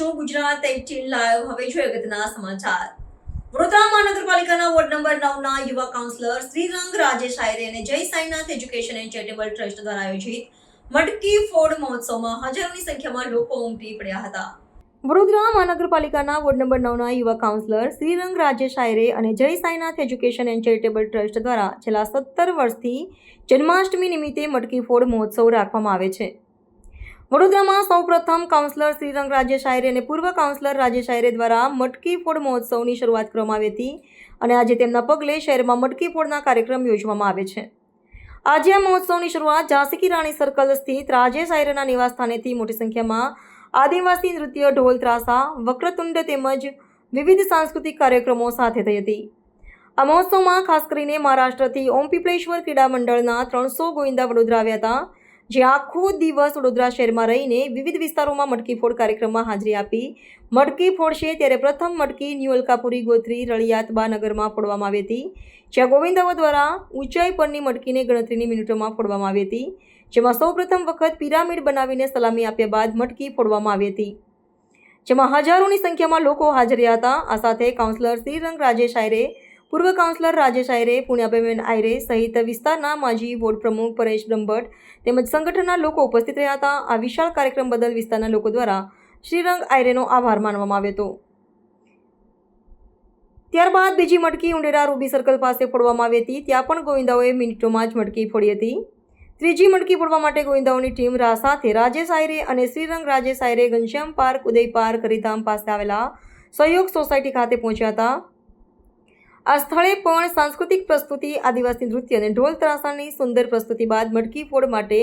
છો Gujarat eighteen live. હવે જોઈએ અગત્યના સમાચાર. વડોદરા મહાનગરપાલિકાના વોર્ડ નંબર નવના યુવા કાઉન્સિલર શ્રીરંગ રાજેશ આયરે અને Jai Sainath education and charitable trust દ્વારા આયોજિત મટકી ફોડ મહોત્સવમાં હજારોની સંખ્યામાં લોકો ઉમટી પડ્યા હતા. વડોદરા મહાનગરપાલિકાના વોર્ડ નંબર નવના યુવા કાઉન્સિલર શ્રીરંગ રાજેશ આયરે અને Jai Sainath education and charitable trust દ્વારા છેલ્લા સત્તર વર્ષથી જન્માષ્ટમી નિમિત્તે મટકી ફોડ મહોત્સવ રાખવામાં આવે છે. વડોદરામાં સૌપ્રથમ કાઉન્સિલર શ્રીરંગ રાજેશ આયરે અને પૂર્વ કાઉન્સિલર રાજેશ આયરે દ્વારા મટકી ફોડ મહોત્સવની શરૂઆત કરવામાં આવી હતી અને આજે તેમના પગલે શહેરમાં મટકી ફોડના કાર્યક્રમ યોજવામાં આવે છે. આજે આ મહોત્સવની શરૂઆત ઝાંસી રાણી સર્કલ સ્થિત રાજેશ આયરેના નિવાસસ્થાનેથી મોટી સંખ્યામાં આદિવાસી નૃત્ય, ઢોલ, ત્રાસા, વક્રતુંડ તેમજ વિવિધ સાંસ્કૃતિક કાર્યક્રમો સાથે થઈ હતી. આ મહોત્સવમાં ખાસ કરીને મહારાષ્ટ્રથી ઓમ પીપળેશ્વર ક્રીડા મંડળના ત્રણસો ગોવિંદા વડોદરા આવ્યા હતા. જે આખો દિવસ વડોદરા શહેરમાં રહીને વિવિધ વિસ્તારોમાં મટકી ફોડ કાર્યક્રમમાં હાજરી આપી. મટકી ફોડશે ત્યારે પ્રથમ મટકી ન્યુ અલકાપુરી ગોત્રી રળિયાતબા નગરમાં ફોડવામાં આવી હતી. જ્યાં ગોવિંદાઓ દ્વારા ઊંચાઈ પરની મટકીને ગણતરીની મિનિટોમાં ફોડવામાં આવી હતી. જેમાં સૌપ્રથમ વખત પિરામિડ બનાવીને સલામી આપ્યા બાદ મટકી ફોડવામાં આવી હતી. જેમાં હજારોની સંખ્યામાં લોકો હાજર હતા. આ સાથે કાઉન્સિલર શ્રીરંગ રાજેશ આયરે પૂર્વ કાઉન્સિલર રાજેશ આયરે પુણ્યાબેન આયરે સહિત વિસ્તારના માજી વોર્ડ પ્રમુખ પરેશ બ્રહ્મભટ્ટ તેમજ સંગઠનના લોકો ઉપસ્થિત રહ્યા હતા. આ વિશાળ કાર્યક્રમ બદલ વિસ્તારના લોકો દ્વારા શ્રીરંગ આયરેનો આભાર માનવામાં આવ્યો હતો. ત્યારબાદ બીજી મટકી ઉંડેરા રૂબી સર્કલ પાસે ફોડવામાં આવી હતી. ત્યાં પણ ગોવિંદાઓએ મિનિટોમાં જ મટકી ફોડી હતી. ત્રીજી મટકી ફોડવા માટે ગોવિંદાઓની ટીમ રા સાથે રાજેશ આયરે અને શ્રીરંગ રાજેશ આયરે ઘનશ્યામ પાર્ક, ઉદય પાર્ક, હરિધામ પાસે આવેલા સહયોગ સોસાયટી ખાતે પહોંચ્યા હતા. આ સ્થળે પણ સાંસ્કૃતિક પ્રસ્તુતિ, આદિવાસી નૃત્ય અને ઢોલ ત્રાસાની સુંદર પ્રસ્તુતિ બાદ મટકી ફોડ માટે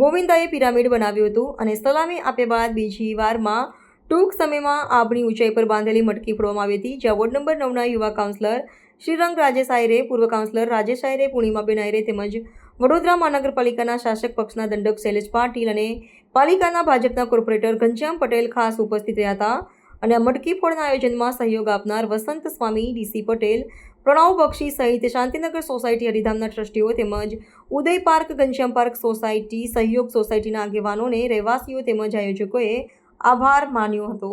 ગોવિંદાએ પિરામિડ બનાવ્યું હતું અને સલામી આપ્યા બાદ બીજી વારમાં ટૂંક સમયમાં આબની ઊંચાઈ પર બાંધેલી મટકી ફોડવામાં આવી હતી, જ્યાં વોર્ડ નંબર નવના યુવા કાઉન્સિલર શ્રીરંગ રાજેશ આયરે પૂર્વ કાઉન્સિલર રાજેશ આયરે પૂર્ણિમાબેન આયરે તેમજ વડોદરા મહાનગરપાલિકાના શાસક પક્ષના દંડક શૈલેષ પાટીલ અને પાલિકાના ભાજપના કોર્પોરેટર ઘનશ્યામ પટેલ ખાસ ઉપસ્થિત રહ્યા હતા. અને મટકી ફોડના આયોજનમાં સહયોગ આપનાર વસંત સ્વામી ડીસી પટેલ, પ્રણવ બક્ષી સહિત શાંતિનગર સોસાયટી હરિધામના ટ્રસ્ટીઓ તેમજ Uday park, Ghanshyam park society, Sahyog સોસાયટીના આગેવાનોને રહેવાસીઓ તેમજ આયોજકોએ આભાર માન્યો હતો.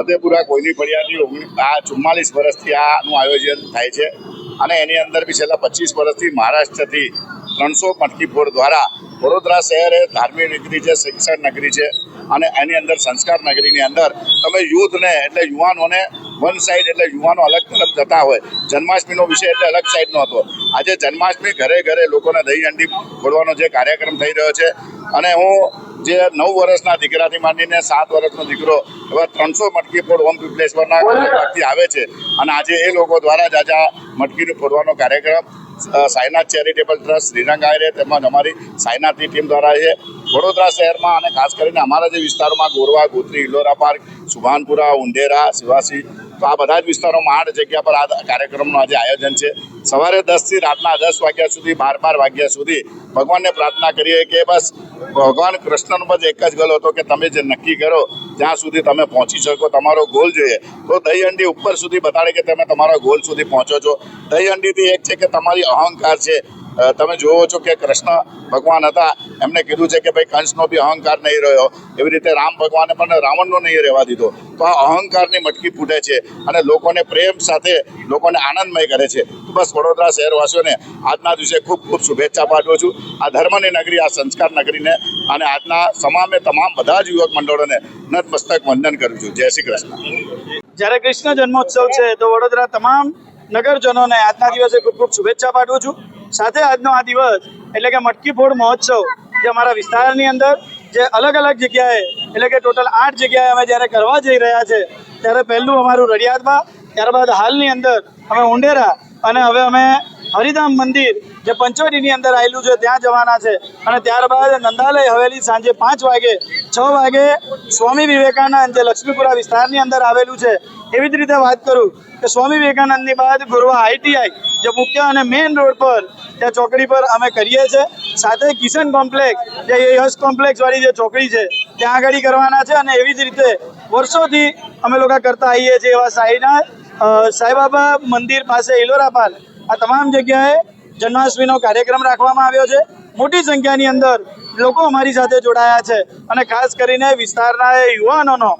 ફતેપુરા કોઈની ફરિયાદની ઓગણી, આ ચુમ્માલીસ વર્ષથી આનું આયોજન થાય છે. અને એની અંદર બી છેલ્લા પચીસ વર્ષથી મહારાષ્ટ્રથી ત્રણસો પટકી ફોર દ્વારા વડોદરા શહેર એ ધાર્મિક નગરી છે, શિક્ષણ નગરી છે અને એની અંદર સંસ્કાર નગરીની અંદર તમે યુથને એટલે યુવાનોને વન સાઈડ એટલે યુવાનો અલગ તરફ જતા હોય. જન્માષ્ટમીનો વિષય એટલે અલગ સાઈડનો હતો. આજે જન્માષ્ટમી ઘરે ઘરે લોકોને દહીં હંડી ફોડવાનો જે કાર્યક્રમ થઈ રહ્યો છે. અને હું જે નવ વર્ષના દીકરાથી માંડીને સાત વર્ષનો દીકરો એવા ત્રણસો મટકી ફોડ ઓમ પીપલેશ્વરના થી આવે છે. અને આજે એ લોકો દ્વારા જ આજે આ મટકીનું ફોડવાનો કાર્યક્રમ સાયનાથ ચેરિટેબલ ટ્રસ્ટ, શ્રીરંગ આયરે તેમજ અમારી સાયનાથની ટીમ દ્વારા છે. વડોદરા શહેરમાં અને ખાસ કરીને અમારા જે વિસ્તારોમાં ગોરવા, ગોત્રી, ઇલોરા પાર્ક, સુભાનપુરા, ઉંડેરા, શિવાસી, તો આ બધા જ વિસ્તારોમાં આઠ જગ્યા પર આ કાર્યક્રમનું આજે આયોજન છે. સવારે દસથી રાતના દસ વાગ્યા સુધી બાર બાર વાગ્યા સુધી ભગવાનને પ્રાર્થના કરીએ કે બસ, ભગવાન કૃષ્ણનો બસ એક જ ગલ હતો કે તમે જે નક્કી કરો, ત્યાં સુધી તમે પહોંચી શકો, તમારો ગોલ જોઈએ. તો દહીં અંડી ઉપર સુધી બતાડે કે તમે તમારા ગોલ સુધી પહોંચો છો. દહીં અંડીથી એક છે કે તમારી અહંકાર છે. તમે જોવો છો કે કૃષ્ણ ભગવાન હતા. એમને કીધું છે કે ભાઈ કંસનો બી અહંકાર નહીં રહ્યો. એવી રીતે રામ ભગવાને પણ રાવણનો નહીં રહેવા દીધો. તો આ અહંકારની મટકી ફૂટે છે અને લોકોને પ્રેમ સાથે, લોકોને આનંદમય કરે છે. બસ વડોદરા શહેરવાસીઓને આજના દિવસે ખૂબ ખૂબ શુભેચ્છા પાઠવું છું. આ ધર્મની નગરી, આ સંસ્કાર નગરીને અને આજના સમામે તમામ બધા જ યુવક મંડળોને નતમસ્તક વંદન કરું છું. જય શ્રી કૃષ્ણ. જ્યારે કૃષ્ણ જન્મોત્સવ છે, તો વડોદરા તમામ નગરજનોને આજના દિવસે ખૂબ ખૂબ શુભેચ્છા પાઠવું છું. સાથે આજનો આ દિવસ એટલે કે મટકી ફોડ મહોત્સવ જે અમારા વિસ્તારની અંદર જે અલગ અલગ જગ્યાએ એટલે કે ટોટલ આઠ જગ્યાએ અમે જ્યારે કરવા જઈ રહ્યા છે, ત્યારે પહેલું અમારું રડિયાદમાં, ત્યારબાદ હાલની અંદર અમે ઉંડેરા અને હવે અમે હરિધામ મંદિર જે પંચવટીની અંદર આવેલું છે, ત્યાં જવાના છે. અને ત્યારબાદ નંદાલય હવેલી સાંજે પાંચ વાગે, છ વાગે સ્વામી વિવેકાનંદ જે લક્ષ્મીપુરા વિસ્તારની અંદર આવેલું છે. એવી જ રીતે વાત કરું કે સ્વામી વિવેકાનંદની બાદ ગોરવા આઈટીઆઈ જે મુખ્ય અને મેઇન રોડ પર ત્યાં ચોકડી પર અમે કરીએ છીએ. સાથે કિશન કોમ્પ્લેક્સ, જે યશ કોમ્પ્લેક્સવાળી જે ચોકડી છે, ત્યાં આગળ કરવાના છે અને એવી જ રીતે વર્ષોથી અમે લોકો કરતા આવીએ છીએ એવા સાંઈના સાંઈબાબા મંદિર પાસે ઇલોરા પાલ આ તમામ જગ્યાએ જન્માષ્ટમીનો કાર્યક્રમ રાખવામાં આવ્યો છે. મોટી સંખ્યાની અંદર લોકો અમારી સાથે જોડાયા છે અને ખાસ કરીને વિસ્તારના યુવાનોનો,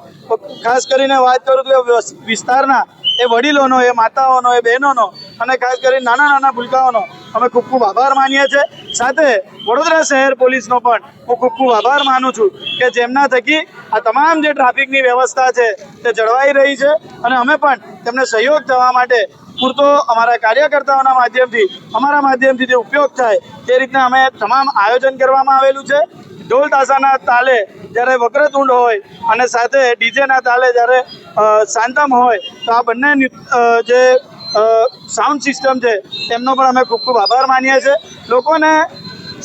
ખાસ કરીને વાત કરું તો વિસ્તારના એ વડીલોનો, એ માતાઓનો, એ બહેનોનો અને ખાસ કરીને નાના નાના ભૂલકાઓનો અમે ખૂબ ખૂબ આભાર માનીએ છીએ. સાથે વડોદરા શહેર પોલીસનો પણ હું ખૂબ ખૂબ આભાર માનું છું કે જેમના થકી આ તમામ જે ટ્રાફિકની વ્યવસ્થા છે તે જળવાઈ રહી છે અને અમે પણ તેમને સહયોગ થવા માટે પૂરતો અમારા કાર્યકર્તાઓના માધ્યમથી, અમારા માધ્યમથી જે ઉપયોગ થાય તે રીતના અમે તમામ આયોજન કરવામાં આવેલું છે. ઢોલ તાસાના તાલે જ્યારે વક્રતુંડ હોય અને સાથે ડીજેના તાલે જ્યારે શાંતમ હોય, તો આ બંને જે સાઉન્ડ સિસ્ટમ છે, તેમનો પણ અમે ખૂબ ખૂબ આભાર માનીએ છીએ. લોકોને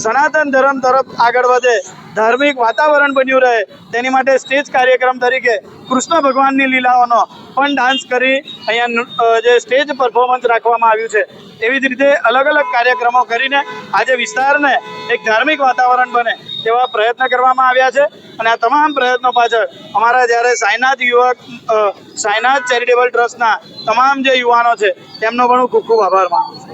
સનાતન ધર્મ તરફ આગળ વધે ધાર્મિક વાતાવરણ બન્યું રહે. તેની માટે સ્ટેજ કાર્યક્રમ તરીકે કૃષ્ણ ભગવાનની લીલાઓનો પણ ડાન્સ કરી અહીંયા જે સ્ટેજ પરફોર્મન્સ રાખવામાં આવ્યું છે. એવી જ રીતે અલગ અલગ કાર્યક્રમો કરીને આજે વિસ્તારને એક ધાર્મિક વાતાવરણ બને તેવા પ્રયત્ન કરવામાં આવ્યા છે. અને આ તમામ પ્રયત્નો પાછળ અમારા જ્યારે સાયનાથ યુવક સાયનાથ ચેરિટેબલ ટ્રસ્ટના તમામ જે યુવાનો છે, તેમનો પણ હું ખૂબ ખૂબ આભાર માનું છું.